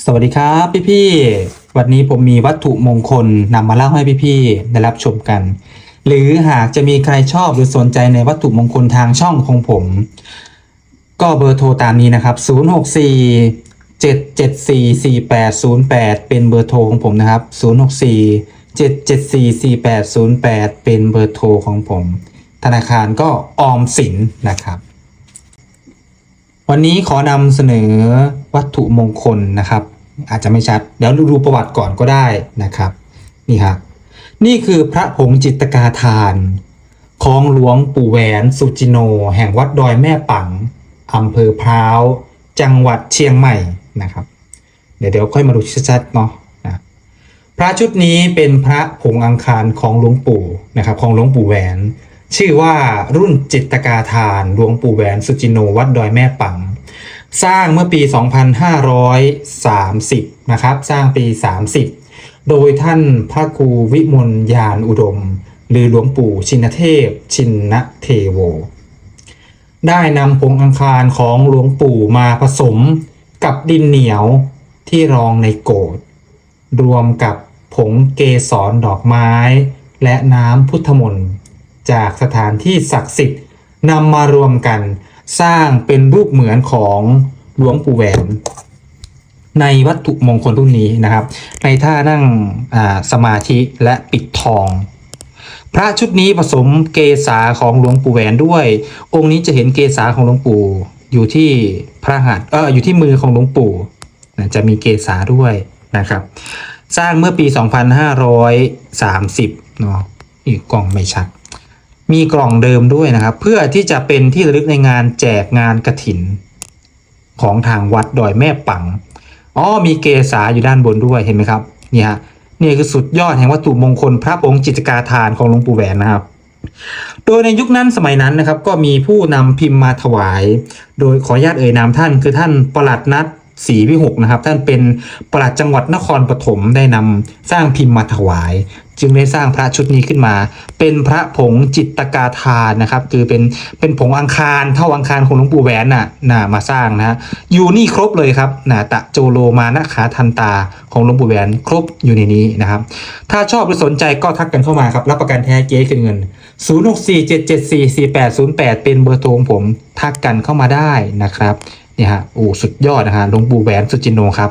สวัสดีครับพี่ๆวันนี้ผมมีวัตถุมงคลนำมาเล่าให้พี่ๆได้รับชมกัน หรือหากจะมีใครชอบหรือสนใจในวัตถุมงคลทางช่องของผม ก็เบอร์โทรตามนี้นะครับ 064 774 4808 เป็นเบอร์โทรของผมนะครับ 064 774 4808 เป็นเบอร์โทรของผม ธนาคารก็ออมสินนะครับ วันนี้ขอนำเสนอวัตถุมงคลนะครับ อาจจะไม่ชัดเดี๋ยวดูประวัติก่อนก็ได้นะครับ นี่ครับนี่คือพระผงจิตกาทาน ของหลวงปู่แหวนสุจิโน แห่งวัดดอยแม่ปังอำเภอพร้าว จังหวัดเชียงใหม่นะครับ เดี๋ยวเดี๋ยวค่อยมาดูชัดๆเนาะนะพระชุดนี้เป็นพระผงอังคารของหลวงปู่นะครับ ของหลวงปู่แหวน ชื่อว่ารุ่นจิตกาทานหลวงปู่แหวนสุจิโน วัดดอยแม่ปัง สร้างเมื่อปี 2530 นะครับ สร้างปี 30 โดยท่านพระครูวิมลยานอุดม หรือหลวงปู่ชินเทพ ชินนเทโว ได้นำผงอังคารของหลวงปู่มาผสมกับดินเหนียวที่รองในโกดรวมกับผงเกสรดอกไม้ และน้ำพุทธมนต์จากสถานที่ศักดิ์สิทธิ์นำมารวมกัน สร้างเป็นรูปเหมือนของหลวงปู่แหวน ในวัตถุมงคลรุ่นนี้นะครับ ในท่านั่งสมาธิและปิดทอง พระชุดนี้ผสมเกษาของหลวงปู่แหวนด้วย องค์นี้จะเห็นเกษาของหลวงปู่อยู่ที่พระหัตถ์เอออยู่ที่มือของหลวงปู่จะมีเกษาด้วยนะครับ สร้างเมื่อปี 2530เนาะอีกกล่องไม่ชัด มีกล่องเดิมด้วยนะครับ เพื่อที่จะเป็นที่ระลึกในงานแจกงานกระถิน ของทางวัดดอยแม่ปังอ๋อมีเกษาอยู่ด้านบนด้วยเห็นไหมครับนี่ฮะนี่คือสุดยอดแห่งวัตถุมงคลพระองค์จิตกาทานของหลวงปู่แหวนนะครับ โดยในยุคนั้นสมัยนั้นนะครับ ก็มีผู้นำพิมพ์มาถวาย โดยขออนุญาตเอ่ยนามท่าน คือท่านประหลัดนัดศรีวิหกนะครับ ท่านเป็นประหลัดจังหวัดนครปฐมได้นำสร้างพิมพ์มาถวาย จึงได้สร้างพระชุดนี้ขึ้นมา เป็นพระผงจิตกาทานนะครับ คือเป็นเป็นผงอังคารเท่าอังคารของหลวงปู่แหวนน่ะน่ะมาสร้างนะฮะอยู่นี่ครบเลยครับน่ะตะโจโลมานะขาทันตาของหลวงปู่แหวนครบอยู่ในนี้นะครับ ถ้าชอบหรือสนใจก็ทักกันเข้ามาครับรับประกันแท้เก๊คืนเงิน 0647744808 เป็นเบอร์โทรของผมทักกันเข้ามาได้นะครับเนี่ยฮะโอ้สุดยอดนะฮะหลวงปู่แหวนสุจินโนครับ